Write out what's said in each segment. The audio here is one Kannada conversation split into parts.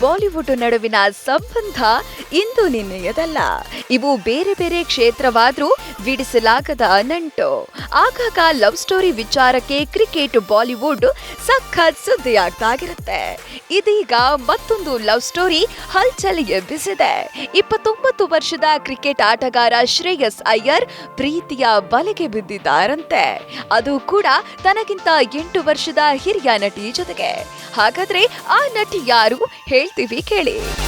ಬಾಲಿವುಡ್ ನಡುವಿನ ಸಂಬಂಧ ಇಂದು ನಿನ್ನೆಯದಲ್ಲ. ಇವು ಬೇರೆ ಬೇರೆ ಕ್ಷೇತ್ರವಾದ್ರೂ ಬಿಡಿಸಲಾಗದ ನಂಟು. ಆಗಾಗ ಲವ್ ಸ್ಟೋರಿ ವಿಚಾರಕ್ಕೆ ಕ್ರಿಕೆಟ್ ಬಾಲಿವುಡ್ ಸಖತ್ ಸುದ್ದಿಯಾಗ್ತಾಗಿರುತ್ತೆ. ಇದೀಗ ಮತ್ತೊಂದು ಲವ್ ಸ್ಟೋರಿ ಹಲ್ಚಲ್ ಎಬ್ಬಿಸಿದೆ ಇಪ್ಪತ್ತೊಂಬತ್ತು ವರ್ಷದ ಕ್ರಿಕೆಟ್ ಆಟಗಾರ ಶ್ರೇಯಸ್ ಅಯ್ಯರ್ ಪ್ರೀತಿಯ ಬಲೆಗೆ ಬಿದ್ದಿದ್ದಾರಂತೆ. ಅದು ಕೂಡ ತನಗಿಂತ ಎಂಟು ವರ್ಷದ ಹಿರಿಯ ನಟಿ ಜೊತೆಗೆ. ಹಾಗಾದ್ರೆ ಆ ನಟಿ ಯಾರು ಹೇಳ್ತೀವಿ ಕೇಳಿ.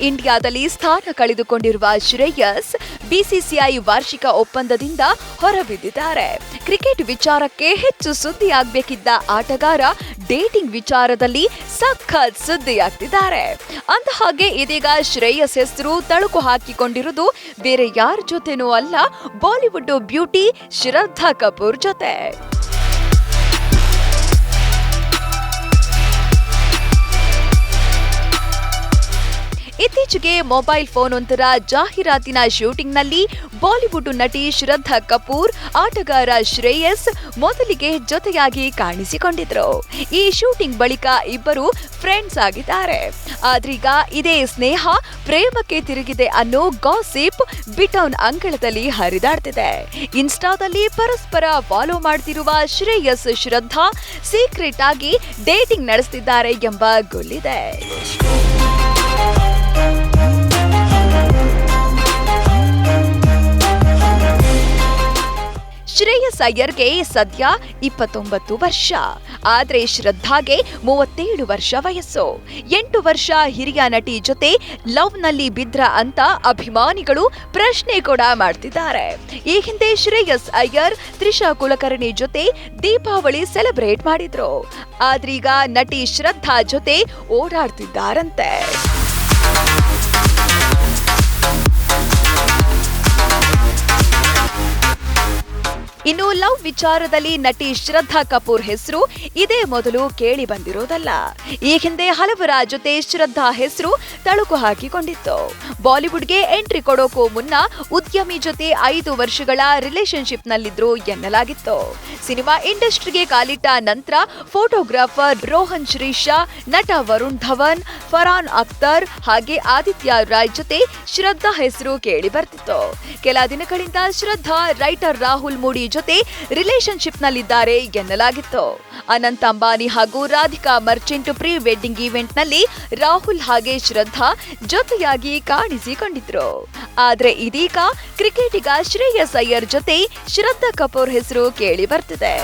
ಇಂಡಿಯಾದಲ್ಲಿ ಸ್ಥಾನ ಕಳೆದುಕೊಂಡಿರುವ ಶ್ರೇಯಸ್, ಬಿಸಿಸಿಐ ವಾರ್ಷಿಕ ಒಪ್ಪಂದದಿಂದ ಹೊರಬಿದ್ದಿದ್ದಾರೆ. ಕ್ರಿಕೆಟ್ ವಿಚಾರಕ್ಕೆ ಹೆಚ್ಚು ಸುದ್ದಿಯಾಗಬೇಕಿದ್ದ ಆಟಗಾರ ಡೇಟಿಂಗ್ ವಿಚಾರದಲ್ಲಿ ಸಖತ್ ಸುದ್ದಿಯಾಗ್ತಿದ್ದಾರೆ. ಅಂದ ಹಾಗೆ ಇದೀಗ ಶ್ರೇಯಸ್ ಹೆಸರು ತಳುಕು ಹಾಕಿಕೊಂಡಿರುವುದು ಬೇರೆ ಯಾರ ಜೊತೆನೂ ಅಲ್ಲ, ಬಾಲಿವುಡ್ ಬ್ಯೂಟಿ ಶ್ರದ್ಧಾ ಕಪೂರ್ ಜೊತೆ. ಇತ್ತೀಚೆಗೆ ಮೊಬೈಲ್ ಫೋನ್ ಒಂದರ ಜಾಹೀರಾತಿನ ಶೂಟಿಂಗ್ನಲ್ಲಿ ಬಾಲಿವುಡ್ ನಟಿ ಶ್ರದ್ಧಾ ಕಪೂರ್, ಆಟಗಾರ ಶ್ರೇಯಸ್ ಮೊದಲಿಗೆ ಜೊತೆಯಾಗಿ ಕಾಣಿಸಿಕೊಂಡಿದ್ರು. ಈ ಶೂಟಿಂಗ್ ಬಳಿಕ ಇಬ್ಬರು ಫ್ರೆಂಡ್ಸ್ ಆಗಿದ್ದಾರೆ. ಆದ್ರೀಗ ಇದೇ ಸ್ನೇಹ ಪ್ರೇಮಕ್ಕೆ ತಿರುಗಿದೆ ಅನ್ನೋ ಗಾಸಿಪ್ ಬಿಟೌನ್ ಅಂಗಳದಲ್ಲಿ ಹರಿದಾಡ್ತಿದೆ. ಇನ್ಸ್ಟಾದಲ್ಲಿ ಪರಸ್ಪರ ಫಾಲೋ ಮಾಡ್ತಿರುವ ಶ್ರೇಯಸ್ ಶ್ರದ್ಧಾ ಸೀಕ್ರೆಟ್ ಆಗಿ ಡೇಟಿಂಗ್ ನಡೆಸ್ತಿದ್ದಾರೆ ಎಂಬ ಗೊಲ್ಲಿದೆ. ಶ್ರೇಯಸ್ ಅಯ್ಯರ್ಗೆ ಸದ್ಯ ಇಪ್ಪತ್ತೊಂಬತ್ತು ವರ್ಷ. ಆದ್ರೆ ಶ್ರದ್ಧಾಗೆ ಮೂವತ್ತೇಳು ವರ್ಷ ವಯಸ್ಸು. ಎಂಟು ವರ್ಷ ಹಿರಿಯ ನಟಿ ಜೊತೆ ಲವ್ನಲ್ಲಿ ಬಿದ್ರ ಅಂತ ಅಭಿಮಾನಿಗಳು ಪ್ರಶ್ನೆ ಕೂಡ ಮಾಡ್ತಿದ್ದಾರೆ. ಈ ಹಿಂದೆ ಶ್ರೇಯಸ್ ಅಯ್ಯರ್, ತ್ರಿಷಾ ಕುಲಕರ್ಣಿ ಜೊತೆ ದೀಪಾವಳಿ ಸೆಲೆಬ್ರೇಟ್ ಮಾಡಿದ್ರು. ಆದ್ರೀಗ ನಟಿ ಶ್ರದ್ಧಾ ಜೊತೆ ಓಡಾಡ್ತಿದ್ದಾರಂತೆ. ಇನ್ನು ಲವ್ ವಿಚಾರದಲ್ಲಿ ನಟಿ ಶ್ರದ್ಧಾ ಕಪೂರ್ ಹೆಸರು ಇದೇ ಮೊದಲು ಕೇಳಿ ಬಂದಿರೋದಲ್ಲ. ಈ ಹಿಂದೆ ಹಲವರ ಜೊತೆ ಶ್ರದ್ಧಾ ಹೆಸರು ತಳುಕು ಹಾಕಿಕೊಂಡಿತ್ತು. ಬಾಲಿವುಡ್ಗೆ ಎಂಟ್ರಿ ಕೊಡೋಕೂ ಮುನ್ನ ಉದ್ಯಮಿ ಜೊತೆ ಐದು ವರ್ಷಗಳ ರಿಲೇಶನ್ಶಿಪ್ ನಲ್ಲಿದ್ರು ಎನ್ನಲಾಗಿತ್ತು. ಸಿನಿಮಾ ಇಂಡಸ್ಟ್ರಿಗೆ ಕಾಲಿಟ್ಟ ನಂತರ ಫೋಟೋಗ್ರಾಫರ್ ರೋಹನ್ ಶ್ರೀಶಾ, ನಟ ವರುಣ್ ಧವನ್, ಫರಾನ್ ಅಖ್ತರ್ ಹಾಗೆ ಆದಿತ್ಯ ರಾಯ್ ಜೊತೆ ಶ್ರದ್ಧಾ ಹೆಸರು ಕೇಳಿ ಬರ್ತಿತ್ತು. ಕೆಲ ದಿನಗಳಿಂದ ಶ್ರದ್ಧಾ, ರೈಟರ್ ರಾಹುಲ್ ಮೂಡಿ ಜೊತೆ ರಿಲೇಶನ್ಶಿಪ್ ನಲ್ಲಿದ್ದಾರೆ ಎನ್ನಲಾಗಿತ್ತು. ಅನಂತ್ ಅಂಬಾನಿ ಹಾಗೂ ರಾಧಿಕಾ ಮರ್ಚೆಂಟ್ ಪ್ರೀ ವೆಡ್ಡಿಂಗ್ ಈವೆಂಟ್ನಲ್ಲಿ ರಾಹುಲ್ ಹಾಗೆ ಶ್ರದ್ಧಾ ಜೊತೆಯಾಗಿ ಕಾಣಿಸಿಕೊಂಡಿದ್ರು. ಆದ್ರೆ ಇದೀಗ ಕ್ರಿಕೆಟಿಗ ಶ್ರೇಯಸ್ ಅಯ್ಯರ್ ಜೊತೆ ಶ್ರದ್ಧಾ ಕಪೂರ್ ಹೆಸರು ಕೇಳಿ ಬರ್ತಿದೆ.